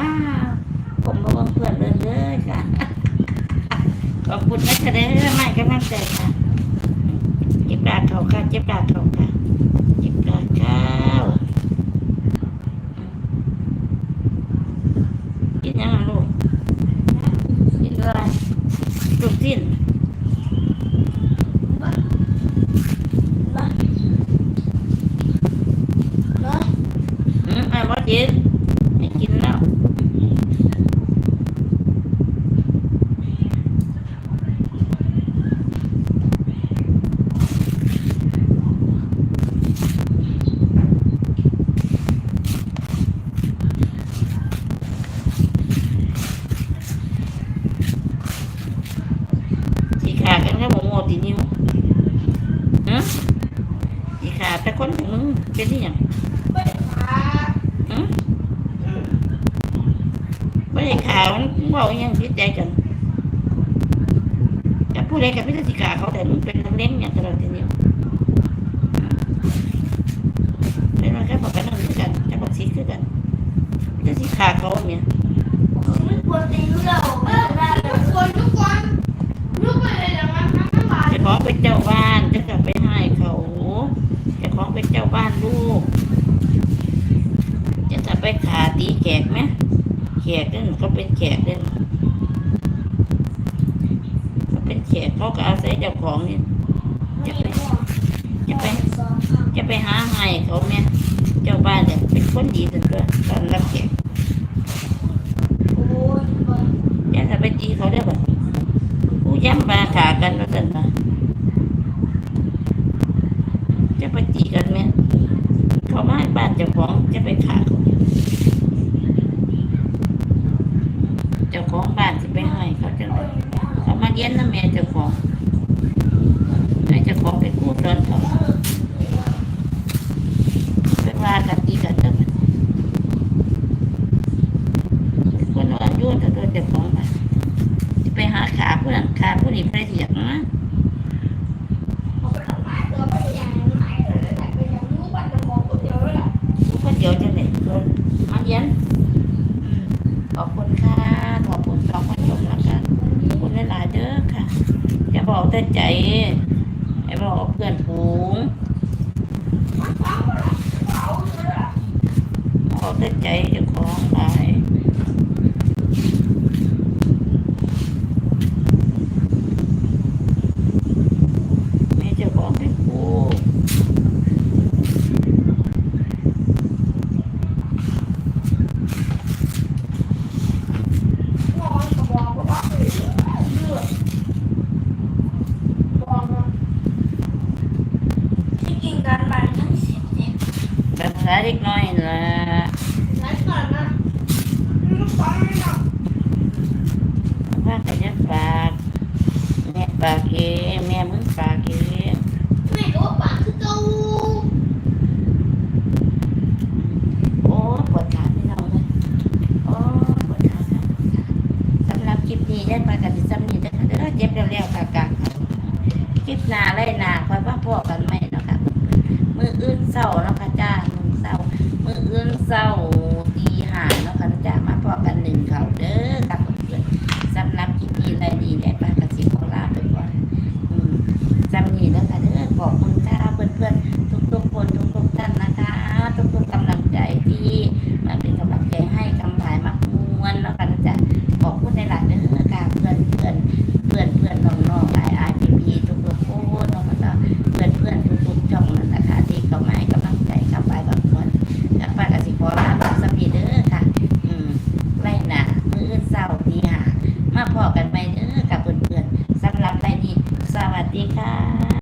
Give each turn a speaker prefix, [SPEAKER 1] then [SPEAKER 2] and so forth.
[SPEAKER 1] ว้าผมมาบังเพื่อนเดินเลยค่ะ ขอบคุณนะคะเด้อไม่กำลังใจค่ะจิบดาทองค่ะจิบดาทองค่ะจิบดาข้าวกินยังลูกกินอะไรจุกสิ้นบ้าบ้าอืมไอ้บ้าจิน ตีนิ้วฮะสีขาแต่คนของมึงเป็นที่ยังอืมไม่ได้ข่าวมันบอกยังคิดใจกันจะพูดอะไรกับพิธีการเขาแต่มันเป็นเล้งอย่างตลอดทีนี้เป็นมาแค่บอกกันนั่นคือกันจะบอกสีคือกันพิธีการเขาเนี่ยจะ ขอเป็นเจ้าบ้านจะกลับไปให้เขาจะขอเป็นเจ้าบ้านลูก จะจะไปขาตีแขกไหมแขกนั่นก็เป็นแขกนั่นก็เป็นแขกเขาก็อาศัยเจ้าของนี่จะไปจะไปจะไปหาให้เขาไหมเจ้าบ้านเนี่ยเป็นคนดีสุดเลยตอนรับแขกจะจะไปตีเขาได้แบบผู้ย้ำมาขากันแล้วกันนะ จะไปจีกันไหมเขามาให้บ้านเจ้าของจะไปขาเขาเจ้าของบ้านจะไปให้เขาจะเลยเขามาเยี่ยนนะแม่เจ้าของให้เจ้าของไปกู้ตอนเขาไปว่ากันดีกันจังคนอ่อนโยนแต่ตัวเจ้าของบ้านจะไปหาขาผู้นั้นขาผู้นี้ไปเถียงนะผู้คนเดียวจะเนี่ยคนมาเลี้ยน ขอบคุณค่ะ ขอบคุณสองคนชมแล้วกันขอบคุณหลายๆเด้อค่ะ อย่อกแต่ใจไอ้บอกเพื่อนฝูงบอกเพื่อใจจะของหลายแม่เจ้าของเป็นครู แบบภาเล็กน้อยละว่าแต่จะฝากแม่ฝากเองแม่มึงฝากเองโอ้ปวดขาพี่น้องเลยโอ้ปวดขาสำหรับคลิปนี้ได้ไปกับดิซัมนี่ได้อค่ะเด้อเจ็บเร็วๆกากาคลิปหน้าไล่หน้าคอยว่าพวกกันไหมเนาะค่ะมืออื่นเศร้าเนาะค่ะจ้า มือเศร้ามืออื่นเศร้าตีหาเนาะค่ะจะมาพอกันหนึ่งเขาเด้อ